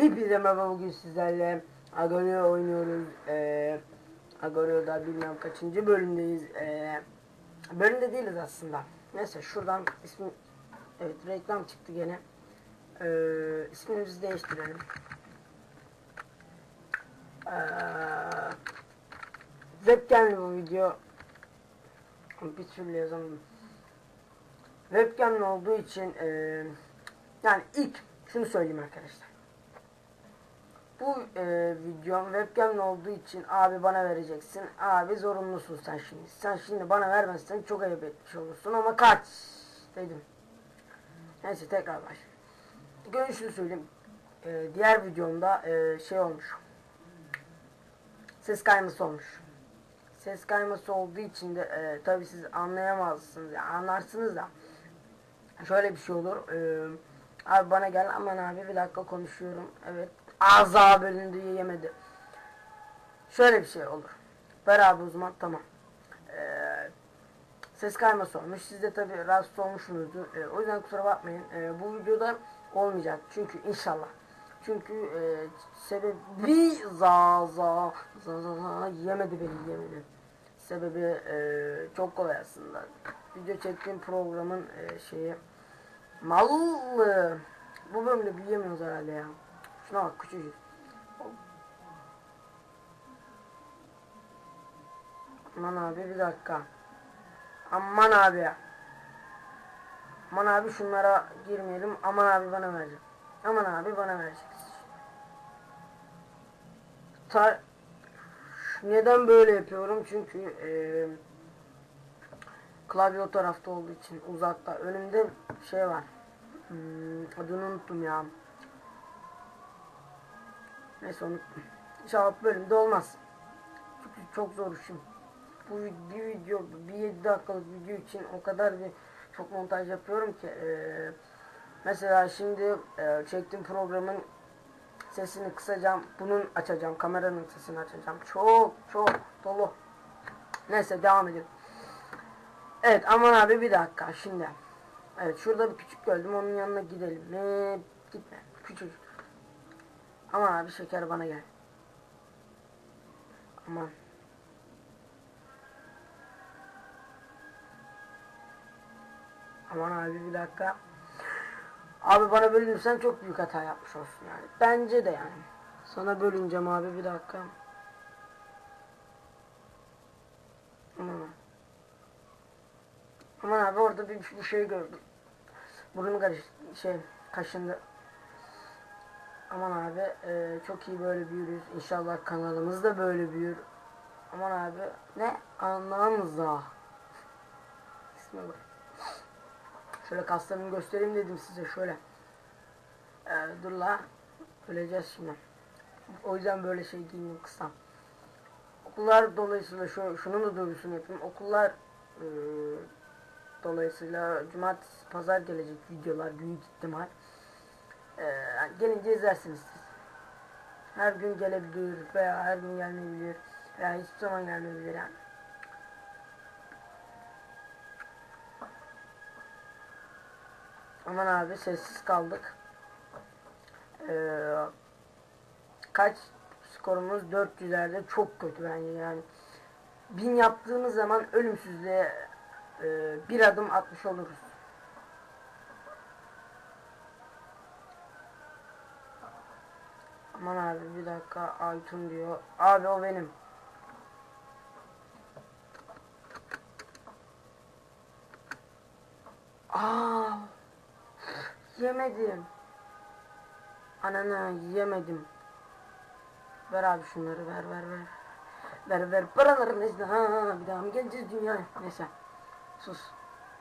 Hepinize merhaba bugün sizlerle Agorio oynuyoruz. Ee, Agorio'da bilmem kaçıncı bölümdeyiz. Ee, bölümde değiliz aslında. Neyse şuradan ismi evet reklam çıktı gene. Ee, ismimizi değiştirelim. Ee, webcam'li bu video. Bir türlü yazamadım. Webcam'li olduğu için ee, yani ilk şunu söyleyeyim arkadaşlar. Bu e, videom webcam'le olduğu için abi bana vereceksin. Abi zorunlusun sen şimdi. Sen şimdi bana vermezsen çok ayıp etmiş olursun ama kaç dedim. Neyse tekrar. Gönül şunu söyleyeyim. E, diğer videomda e, şey olmuş. Ses kayması olmuş. Ses kayması olduğu için de e, tabi siz anlayamazsınız. Yani anlarsınız da. Şöyle bir şey olur. E, abi bana gel aman abi bir dakika konuşuyorum. Evet ağza bölündü yemedi. Şöyle bir şey olur. Beraber uzman tamam. Ee, ses kayması olmuş. Siz de tabi rahatsız olmuşsunuzdur. Ee, o yüzden kusura bakmayın. Ee, bu videoda olmayacak. Çünkü inşallah. Çünkü e, sebebi za za za za za yemedi beni yemedi. Sebebi e, çok kolay aslında. Video çektiğim programın e, şeyi mallı. Bu bölümde büyüyemiyoruz herhalde ya. Şuna bak küçücük. Aman abi bir dakika. Aman abi. Aman abi şunlara girmeyelim. Aman abi bana verecek. Aman abi bana verecek. Ta neden böyle yapıyorum? Çünkü eee klavye o tarafta olduğu için uzakta. Önümde şey var. Hmm, adını unuttum ya. Neyse unuttum. İnşallah bölümde olmaz. Çünkü çok zor işim. Bu bir video, bir 7 dakikalık video için o kadar bir çok montaj yapıyorum ki. Ee, mesela şimdi e, çektiğim programın sesini kısacağım. Bunun açacağım. Kameranın sesini açacağım. Çok çok dolu. Neyse devam edelim. Evet aman abi bir dakika şimdi. Evet şurada bir küçük gördüm onun yanına gidelim. Ne gitme. Küçücük. Aman abi şeker bana gel. Aman. Aman abi bir dakika. Abi bana bölünürsen çok büyük hata yapmış olsun yani. Bence de yani. Sana bölüneceğim abi bir dakika. Aman. Aman abi orada bir, bir şey gördüm. Burnum karış şey kaşındı. Aman abi e, çok iyi böyle büyürüz. İnşallah kanalımız da böyle büyür. Aman abi ne anlamza. İsme bak. Şöyle kaslarımı göstereyim dedim size şöyle. E, dur la. Öleceğiz şimdi. O yüzden böyle şey giyindim kısam. Okullar dolayısıyla şu, şunun da duyurusunu yapayım. Okullar e, dolayısıyla cumartesi pazar gelecek videolar büyük ihtimal. Ee, gelince izlersiniz siz. Her gün gelebilir veya her gün gelmeyebilir veya hiçbir zaman gelmeyebilir yani. Aman abi sessiz kaldık. Ee, kaç skorumuz 400'lerde çok kötü bence yani. Bin yaptığımız zaman ölümsüzlüğe e, bir adım atmış oluruz. Aman abi bir dakika Aytun diyor. Abi o benim. Aa, yemedim. Ananı yemedim. Ver abi şunları ver ver ver. Ver ver paraları neyse ha bir daha mı geleceğiz dünyaya neyse sus.